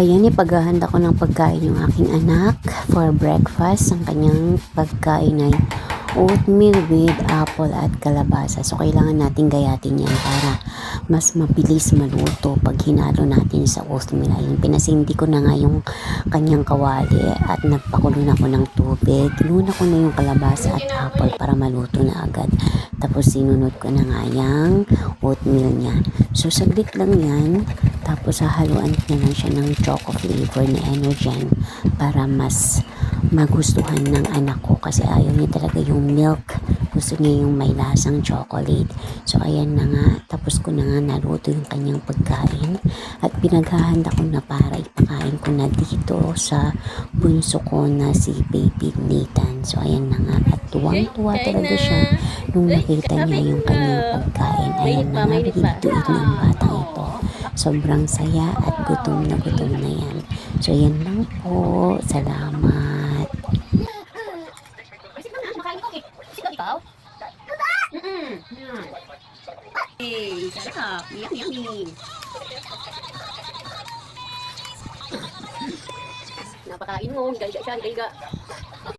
Ayan, ipaghahanda ko ng pagkain yung aking anak for breakfast. Ang kanyang pagkain ay oatmeal with apple at kalabasa. So, kailangan natin gayatin yan para mas mabilis maluto pag hinalo natin sa oatmeal. Ayun, pinasindi ko na nga yung kanyang kawali at nagpakulo na ko ng tubig. Luna ko na yung kalabasa at apple para maluto na agad. Tapos sinunod ko na nga yung oatmeal niya. So, saglit lang yan. Tapos hahaluan ko na lang siya ng choco flavor na Energen para mas magustuhan ng anak ko kasi ayaw niya talaga yung milk. Gusto niya yung may lasang chocolate. So ayan na nga, tapos ko na nga naluto yung kanyang pagkain at pinaghahanda ko na para ipakain ko na dito sa bunso ko na si baby Nathan. So ayan na nga at tuwang-tuwa talaga siya nung nakita niya yung kanyang pagkain. Ayan na nga, bigituin ng bata ito. Sobrang saya at gutom na gutom na yan. So yan lang po. Salamat. Eh, sarap. Yummy, yummy. Napakain mo, higa-higa siya, higa-higa.